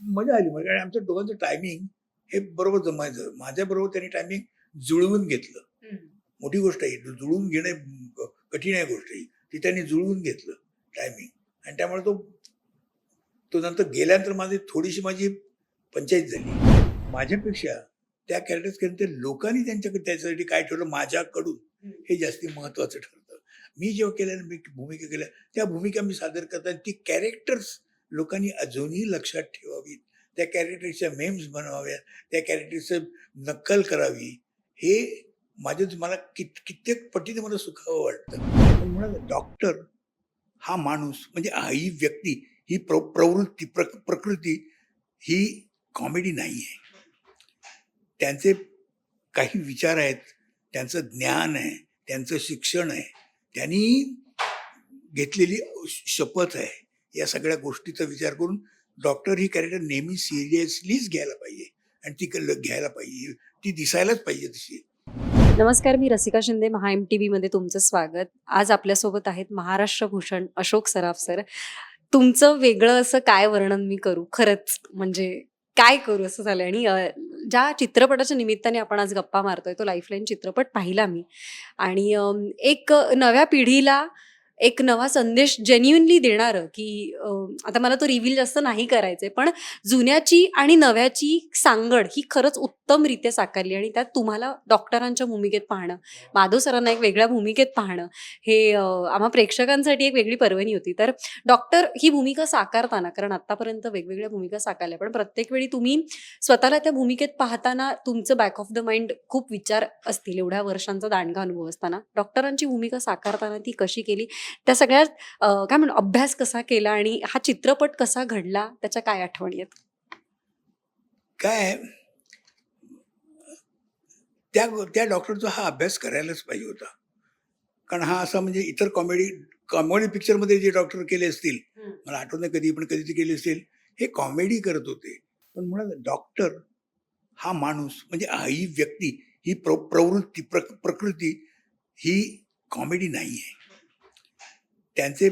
मजा आली. मला आणि आमच्या दोघांचं टायमिंग हे बरोबर जमायचं. माझ्याबरोबर त्यांनी टायमिंग जुळवून घेतलं. मोठी गोष्ट आहे. जुळवून घेणे कठीण आहे गोष्ट ही. ती त्यांनी जुळवून घेतलं टायमिंग आणि त्यामुळे तो तो नंतर गेल्यानंतर माझी थोडीशी माझी पंचायत झाली. माझ्यापेक्षा त्या कॅरेक्टर्स लोकांनी त्यांच्याकडे त्याच्यासाठी काय ठेवलं माझ्याकडून हे जास्ती महत्वाचं ठरतं. मी जेव्हा केल्या मी भूमिका केल्या त्या भूमिका मी सादर करताना ती कॅरेक्टर्स लोकांनी अजूनही लक्षात ठेवावीत. त्या कॅरेक्टरच्या मेम्स बनवाव्यात. त्या कॅरेक्टरचं नक्कल करावी. हे माझ्या मला कित कित्येक पटीने मला सुखावं वाटतं. म्हणा डॉक्टर हा माणूस म्हणजे ही व्यक्ती ही प्र प्रवृत्ती प्र प्रकृती ही कॉमेडी नाही आहे त्यांचे काही विचार आहेत. त्यांचं ज्ञान आहे. त्यांचं शिक्षण आहे. त्यांनी घेतलेली शपथ आहे. या सगळ्या गोष्टीचा विचार करून डॉक्टर ही कॅरेक्टर नेहमी सिरियसलीच घ्यायला पाहिजे. आणि ती घ्यायला पाहिजे. ती दिसायलाच पाहिजे तशी. नमस्कार मी रसिका शिंदे महा एम टी मध्ये तुमचं स्वागत. आज आपल्यासोबत आहेत महाराष्ट्र भूषण अशोक सराफ सर. तुमचं वेगळं असं काय वर्णन मी करू? खरंच म्हणजे काय करू असं झालं आणि ज्या चित्रपटाच्या निमित्ताने आपण आज गप्पा मारतोय तो लाईफलाईन चित्रपट पाहिला मी. आणि एक नव्या पिढीला एक नवा संदेश जेन्युनली देणारं की आता मला तो रिव्हील जास्त नाही करायचंय पण जुन्याची आणि नव्याची सांगड ही खरंच उत्तमरित्या साकारली आणि त्यात तुम्हाला डॉक्टरांच्या भूमिकेत पाहणं माधव सरांना एक वेगळ्या भूमिकेत पाहणं हे आम्हा प्रेक्षकांसाठी एक वेगळी पर्वणी होती. तर डॉक्टर ही भूमिका साकारताना कारण आतापर्यंत वेगवेगळ्या भूमिका साकारल्या पण प्रत्येक वेळी तुम्ही स्वतःला त्या भूमिकेत पाहताना तुमचं बॅक ऑफ द माइंड खूप विचार असतील एवढ्या वर्षांचा दांडगा अनुभव असताना. डॉक्टरांची भूमिका साकारताना ती कशी केली? त्या सगळ्यात काय म्हणू अभ्यास कसा केला आणि हा चित्रपट कसा घडला? त्याच्या काय आठवणी आहेत? काय? त्या त्या डॉक्टरचा हा अभ्यास करायलाच पाहिजे होता. कारण हा असा म्हणजे इतर कॉमेडी कॉमेडी पिक्चरमध्ये जे डॉक्टर केले असतील मला आठवत नाही कधी पण कधी ते केले असतील हे कॉमेडी करत होते. पण म्हणा डॉक्टर हा माणूस म्हणजे हा- ही व्यक्ती ही प्र प्रवृत्ती प्र प्रकृती ही कॉमेडी नाही आहे त्यांचे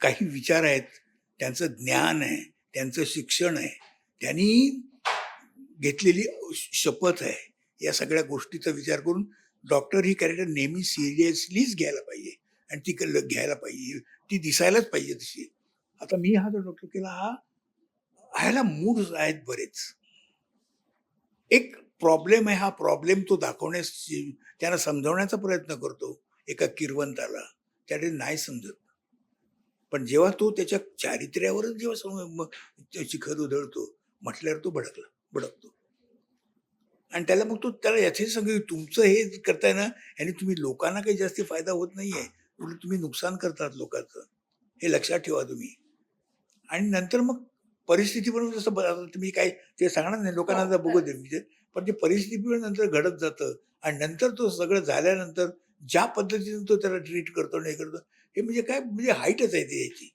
काही विचार आहेत त्यांचं ज्ञान आहे त्यांचं शिक्षण आहे त्यांनी घेतलेली शपथ आहे या सगळ्या गोष्टीचा विचार करून डॉक्टर ही कॅरेक्टर नेहमी सिरियसलीच घ्यायला पाहिजे आणि ती घ्यायला पाहिजे ती दिसायलाच पाहिजे तशी. आता मी हा जो डॉक्टर केला हा ह्याला मूड आहेत बरेच. एक प्रॉब्लेम आहे हा प्रॉब्लेम तो दाखवण्यास त्यांना समजावण्याचा प्रयत्न करतो एका किरवंताला. त्याने नाही समजत. पण जेव्हा तो त्याच्या चारित्र्यावरच जेव्हा सम- म- त्याची खर उधळतो म्हटल्यावर तो भडकला भडकतो. आणि त्याला मग तो त्याला याचे सांगू तुमचं हे करताय ना याने तुम्ही लोकांना काही जास्ती फायदा होत नाहीये. उलट तुम्ही नुकसान करतात लोकांचं. हे लक्षात ठेवा तुम्ही. आणि नंतर मग परिस्थिती पण जसं तुम्ही काय ते सांगणार नाही लोकांना हो, आता बघू दे म्हणजे पण ते परिस्थिती पण नंतर घडत जातं. आणि नंतर तो सगळं झाल्यानंतर ज्या पद्धतीने तो त्याला ट्रीट करतो नाही हे करतो हे म्हणजे काय म्हणजे हाईटच आहे ती याची.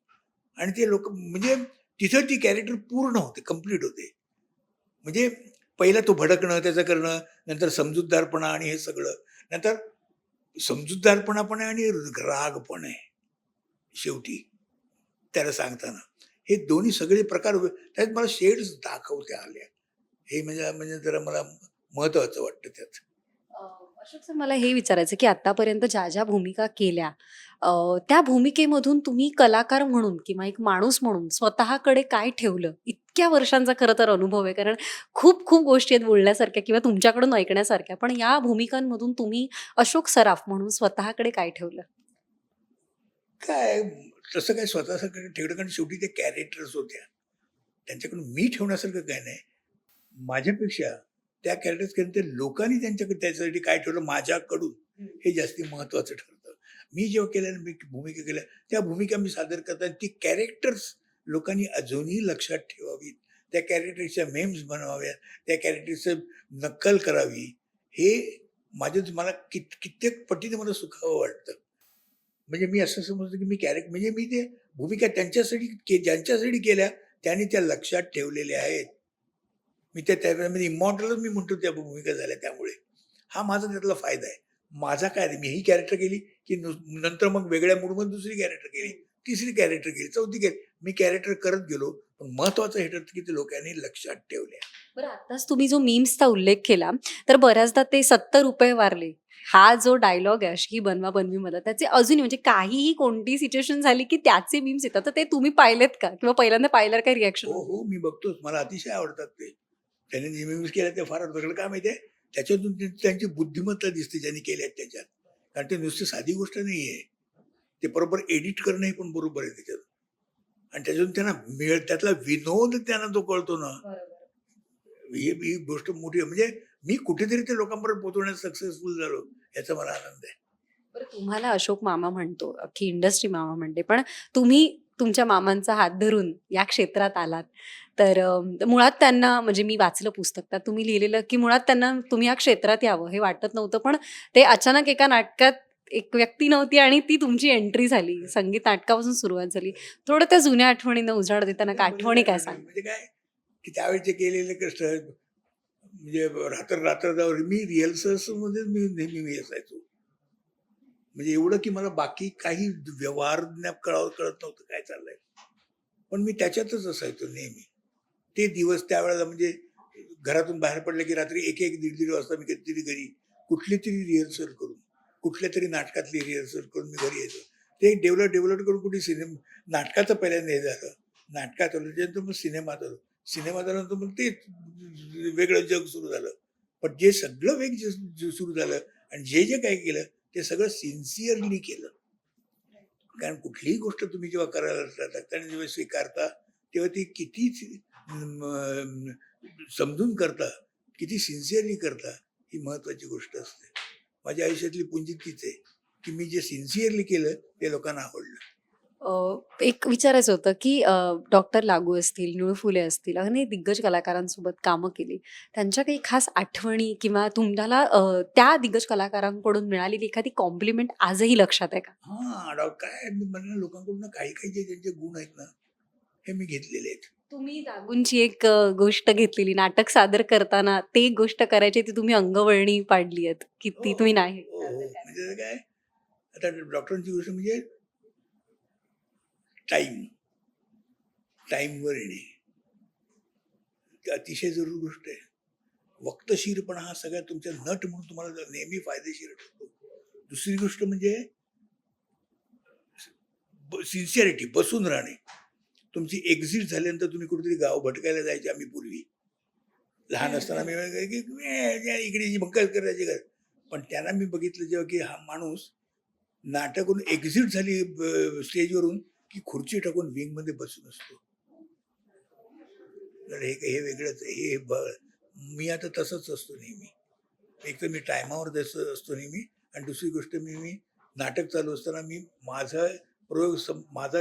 आणि ते लोक म्हणजे तिथं ती कॅरेक्टर पूर्ण होते कंप्लीट होते. म्हणजे पहिला तो भडकणं त्याचं करणं नंतर समजूतदारपणा आणि हे सगळं. नंतर समजूतदारपणा पण आहे आणि राग पण आहे शेवटी त्याला सांगताना. हे दोन्ही सगळे प्रकार त्यात मला शेड्स दाखवते आल्या. हे म्हणजे म्हणजे जरा मला महत्वाचं वाटतं त्यात. अशोक सर मला हे विचारायचं की आतापर्यंत ज्या ज्या भूमिका केल्या त्या भूमिकेमधून तुम्ही कलाकार म्हणून किंवा एक माणूस म्हणून स्वतःकडे काय ठेवलं? इतक्या वर्षांचा खरं तर अनुभव आहे कारण खूप खूप गोष्टी आहेत बोलण्यासारख्या किंवा तुमच्याकडून ऐकण्यासारख्या पण या भूमिकांमधून तुम्ही अशोक सराफ म्हणून स्वतःकडे काय ठेवलं? काय तसं काय स्वतःसारखं ठेवलं कारण शेवटी ते कॅरेक्टर्स होत्या. त्यांच्याकडून मी ठेवण्यासारखं काय नाही. माझ्यापेक्षा त्या कॅरेक्टर्स केलं ते लोकांनी त्यांच्याकडे त्याच्यासाठी काय ठेवलं? माझ्याकडून. हे जास्ती महत्वाचं ठरतं. मी जेव्हा केल्या मी भूमिका केल्या त्या भूमिका मी सादर करताना ती कॅरेक्टर्स लोकांनी अजूनही लक्षात ठेवावीत. त्या कॅरेक्टरच्या मेम्स बनवाव्यात. त्या कॅरेक्टरचं नक्कल करावी. हे माझ्या मला कित कित्येक पटीने मला सुखावं वाटतं. म्हणजे मी असं समजतो की मी कॅरेक्टर म्हणजे मी ते भूमिका त्यांच्यासाठी के ज्यांच्यासाठी केल्या त्यांनी त्या लक्षात ठेवलेल्या आहेत. मी त्या त्यामध्ये इमॉर्टलच मी म्हणतो त्या भूमिका झाल्या त्यामुळे. हा माझा त्यातला फायदा आहे. माझा काय मी ही कॅरेक्टर केली की नंतर मग वेगळ्या मूडमध्ये दुसरी कॅरेक्टर केली तिसरी कॅरेक्टर केली चौथी केली. मी कॅरेक्टर करत गेलो पण महत्वाचं हे ठरतं की ते लोकांनी लक्षात ठेवले बरं आताच तुम्ही जो मीम्सचा उल्लेख केला तर बऱ्याचदा ते सत्तर रुपये वारले. हा जो डायलॉग आहे अशी बनवा बनवीमध्ये त्याचे अजूनही म्हणजे काहीही कोणती सिच्युएशन झाली की त्याचे मीम्स येतात. तर ते तुम्ही पाहिलेत का? किंवा पहिल्यांदा पाहिल्यावर काय रिॲक्शन हो हो मी बघतोच. मला अतिशय आवडतात ते. त्यांनी नेहमी केलं ते फारच वेगळं काय माहितीये त्याच्यातून त्यांची बुद्धिमत्ता दिसते ज्यांनी केल्या त्याच्यात. कारण ते नुसती साधी गोष्ट नाही आहे ते बरोबर एडिट करणं हे पण बरोबर आहे त्याच्यात. आणि त्याच्यातून त्यांना मिळ त्यातला विनोद त्यांना तो कळतो ना. ही गोष्ट मोठी आहे. म्हणजे मी कुठेतरी ते लोकांपर्यंत पोहोचवण्यात सक्सेसफुल झालो याचा मला आनंद आहे. तुम्हाला अशोक मामा म्हणतो अख्खी इंडस्ट्री मामा म्हणते. पण तुम्ही तुमच्या मामांचा हात धरून या क्षेत्रात आलात. तर मुळात त्यांना म्हणजे मी वाचलं पुस्तक त्यात तुम्ही लिहिलेलं की मुळात त्यांना तुम्ही या क्षेत्रात यावं हे वाटत नव्हतं. पण ते अचानक एका नाटकात एक व्यक्ती नव्हती आणि ती तुमची एंट्री झाली. संगीत नाटकापासून सुरुवात झाली. थोडं त्या जुन्या आठवणींना उजाड देताना का आठवणी काय सांग? म्हणजे काय की त्यावेळेचे केलेले कष्ट म्हणजे रात्र रात्र मी रिहर्सल्समध्ये मी नेहमी मी असायचो. म्हणजे एवढं की मला बाकी काही व्यवहार कळाव कळावं कळत नव्हतं काय चाललंय. पण मी त्याच्यातच असायचो नेहमी. ते दिवस त्यावेळेला म्हणजे घरातून बाहेर पडले की रात्री एक एक दीड दीड वाजता मी कधीतरी घरी कुठली तरी रिहर्सल करून कुठल्या तरी नाटकातली रिहर्सल करून मी घरी यायचो. ते डेव्हलप डेव्हलप करून कुठे सिनेमा नाटकाचं पहिल्यांदा हे झालं. नाटकात आलं त्याच्यानंतर मग सिनेमात आलो. सिनेमात आल्यानंतर मग ते वेगळं जग सुरू झालं. पण जे सगळं वेग सुरू झालं आणि जे जे काही केलं ते सगळं सिन्सिअरली केलं. कारण कुठलीही गोष्ट तुम्ही जेव्हा करायला लागता आणि जेव्हा स्वीकारता तेव्हा ती किती समजून करता किती सिन्सिअरली करता ही महत्वाची गोष्ट असते. माझ्या आयुष्यातली पुंजी तीच आहे की मी जे सिन्सिअरली केलं ते लोकांना आवडलं. अ, एक विचारायचं होतं की डॉक्टर लागू असतील निळू फुले असतील अनेक दिग्गज कलाकारांसोबत कामं केली त्यांच्या काही खास आठवणी किंवा तुम्हाला अ, त्या दिग्गज कलाकारांकडून मिळालेली एखादी कॉम्प्लिमेंट आजही लक्षात आहे का? हा काय मी म्हणलं लोकांकडून काही काही जे ज्यांचे गुण आहेत ना हे मी घेतलेले आहेत. तुम्ही लागूनची एक अ, गोष्ट घेतलेली नाटक सादर करताना ते गोष्ट करायची ती तुम्ही अंगवळणी पाडली आहेत की ती हो, तुम्ही नाही हो, हो. म्हणजे काय आता डॉक्टरांची गोष्ट म्हणजे टाईम टाईमवर येणे. ते अतिशय जरूर गोष्ट आहे. वक्तशीरपणा हा सगळ्या तुमच्या नट म्हणून तुम्हाला नेहमी फायदेशीर ठरतो. दुसरी गोष्ट म्हणजे सिन्सिअरिटी बसून राहणे. तुमची एक्झिट झाल्यानंतर तुम्ही कुठेतरी गाव भटकायला जायचे आम्ही पूर्वी. लहान असताना मी इकडे जी भंकाच करायची का पण त्यांना मी बघितलं जेव्हा की हा माणूस नाटकून एक्झिट झाली ब- स्टेजवरून की खुर्ची टाकून विंगमध्ये बसून असतो. तर हे हे वेगळंच हे बळ मी आता तसंच असतो नेहमी. एक तर मी टायमावर तसं असतो नेहमी आणि दुसरी गोष्ट मी मी नाटक चालू असताना मी माझा प्रयोग सम माझा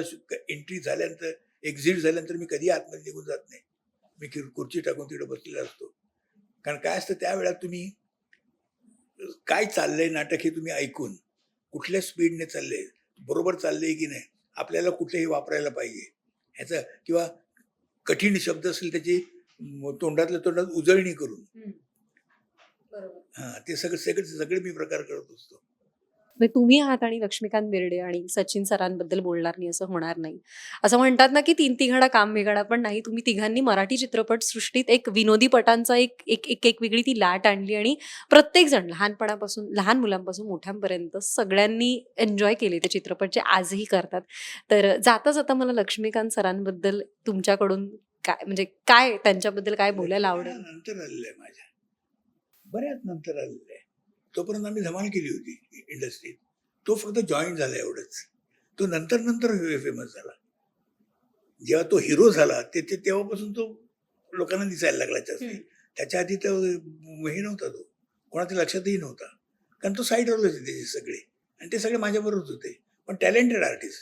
एंट्री झाल्यानंतर एक्झिट झाल्यानंतर मी कधी आतमध्ये निघून जात नाही. मी खुर्ची टाकून तिकडे बसलेला असतो. कारण काय असतं त्यावेळा तुम्ही काय चाललंय नाटक हे तुम्ही ऐकून कुठल्या स्पीडने चाललंय बरोबर चाललंय की नाही आपल्याला कुठेही वापरायला पाहिजे. ह्याचा किंवा कठीण शब्द असेल त्याची तोंडातल्या तोंडात उजळणी करून. हा ते सगळं सगळे सगळे मी प्रकार करत असतो. म्हणजे तुम्ही आहात आणि लक्ष्मीकांत बेर्डे आणि सचिन सरांबद्दल बोलणार नाही असं होणार नाही. असं म्हणतात ना की तीन तिघडा काम वेगळा पण नाही तुम्ही तिघांनी मराठी चित्रपट सृष्टीत एक विनोदी पटांचा एक एक एक एक वेगळी ती लाट आणली आणि प्रत्येक जण लहानपणापासून लहान मुलांपासून मोठ्यांपर्यंत सगळ्यांनी एन्जॉय केले ते चित्रपट जे आजही करतात. तर जाता जाता मला लक्ष्मीकांत सरांबद्दल तुमच्याकडून काय म्हणजे काय त्यांच्याबद्दल काय बोलायला आवडेल? नंतर आलेलं आहे माझ्या. बऱ्याच नंतर आलेलं. आहे तोपर्यंत आम्ही धमाल केली होती इंडस्ट्रीत. तो फक्त जॉईन झाला एवढंच. तो नंतर नंतर फेमस झाला. जेव्हा तो हिरो झाला ते ते- तेव्हापासून तो लोकांना दिसायला लागला जास्त. त्याच्या आधी तर हे नव्हता तो. कोणाच्या लक्षातही नव्हता. कारण तो साईड रोल होते त्याचे सगळे. आणि ते सगळे माझ्याबरोबरच होते. पण टॅलेंटेड आर्टिस्ट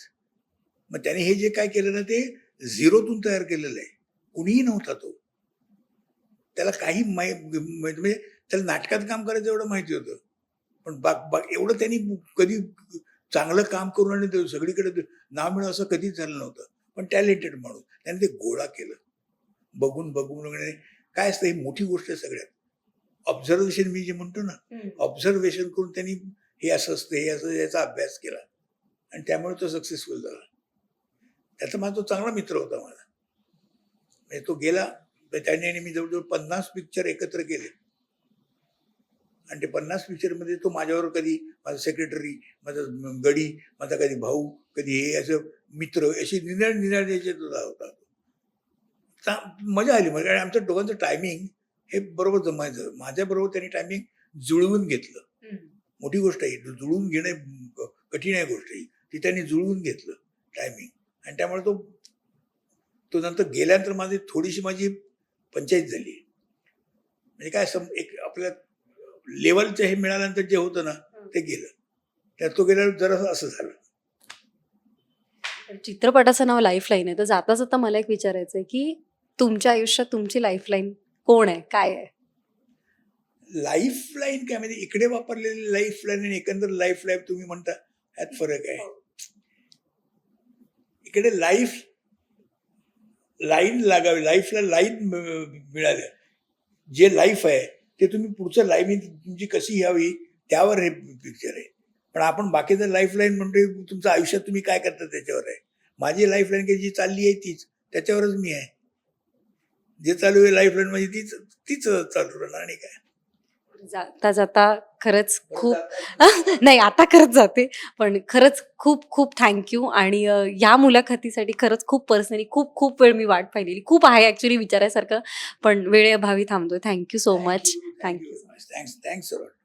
मग त्याने हे जे काय केलं ना ते झिरोतून तयार केलेलं आहे. कुणीही नव्हता तो. त्याला काही माहि म्हणजे त्याला नाटकात काम करायचं एवढं माहिती होतं. पण बाग बाग एवढं त्यांनी कधी चांगलं काम करून आणि सगळीकडे नाव मिळव असं कधीच झालं नव्हतं. पण टॅलेंटेड माणूस. त्याने ते गोळा केलं. बघून बघून वगैरे काय असतं ही मोठी गोष्ट आहे सगळ्यात. ऑब्झर्वेशन मी जे म्हणतो ना ऑब्झर्वेशन करून त्यांनी हे असं असतं हे असं याचा अभ्यास केला. आणि त्यामुळे तो सक्सेसफुल झाला. त्याचा माझा तो चांगला मित्र होता माझा. म्हणजे तो गेला त्याने मी जवळजवळ पन्नास पिक्चर एकत्र केले. आणि ते पन्नास पिक्चरमध्ये तो माझ्यावर कधी माझा सेक्रेटरी माझा गडी माझा कधी भाऊ कधी हे असं मित्र अशी निनाळ निनाळ याच्यात होता होता. चा- मजा आली म्हणजे आणि आमचं दोघांचं टायमिंग हे बरोबर जमायचं. माझ्याबरोबर त्यांनी टायमिंग जुळवून घेतलं. मोठी गोष्ट आहे. जुळवून घेणे कठीण आहे गोष्ट ही. ती त्यांनी जुळवून घेतलं टायमिंग आणि त्यामुळे तो तो नंतर गेल्यानंतर माझी थोडीशी माझी पंचायत झाली. म्हणजे काय सम एक आपल्या लेवलचं हे मिळाल्यानंतर जे होतं ना ते गेलं. त्यात तो गेल्यावर जरा असं झालं. चित्रपटाचं नाव लाईफलाईन आहे. तर जाता जाता मला एक विचारायचं आहे की तुमच्या आयुष्यात तुमची लाईफलाईन कोण आहे? काय आहे? लाईफ लाईन काय म्हणजे इकडे वापरलेली लाईफ लाईन आणि एकंदर लाईफ लाईफ तुम्ही म्हणता यात फरक आहे. इकडे लाईफ लाईन लागावी. लाईफला लाईन मिळालं. जे लाईफ आहे ते तुम्ही पुढचं लाईन तुमची कशी यावी त्यावर हे पिक्चर आहे. पण आपण बाकीचं लाईफ लाईन म्हणतोय तुमचं आयुष्यात तुम्ही काय करता त्याच्यावर आहे? माझी लाईफ लाईन काही जी चालली आहे तीच त्याच्यावरच मी आहे. जे चालू आहे लाईफ लाईन म्हणजे तीच तीच चालू राहणार आणि काय? जाता जाता खरंच खूप नाही आता खरंच जाते. पण खरंच खूप खूप थँक्यू आणि या मुलाखतीसाठी खरंच खूप पर्सनली खूप खूप वेळ मी वाट पाहिलेली. खूप आहे ऍक्च्युली विचारायसारखं पण वेळेअभावी थांबतोय. Thank you so much thank you. Thanks. Thanks a lot.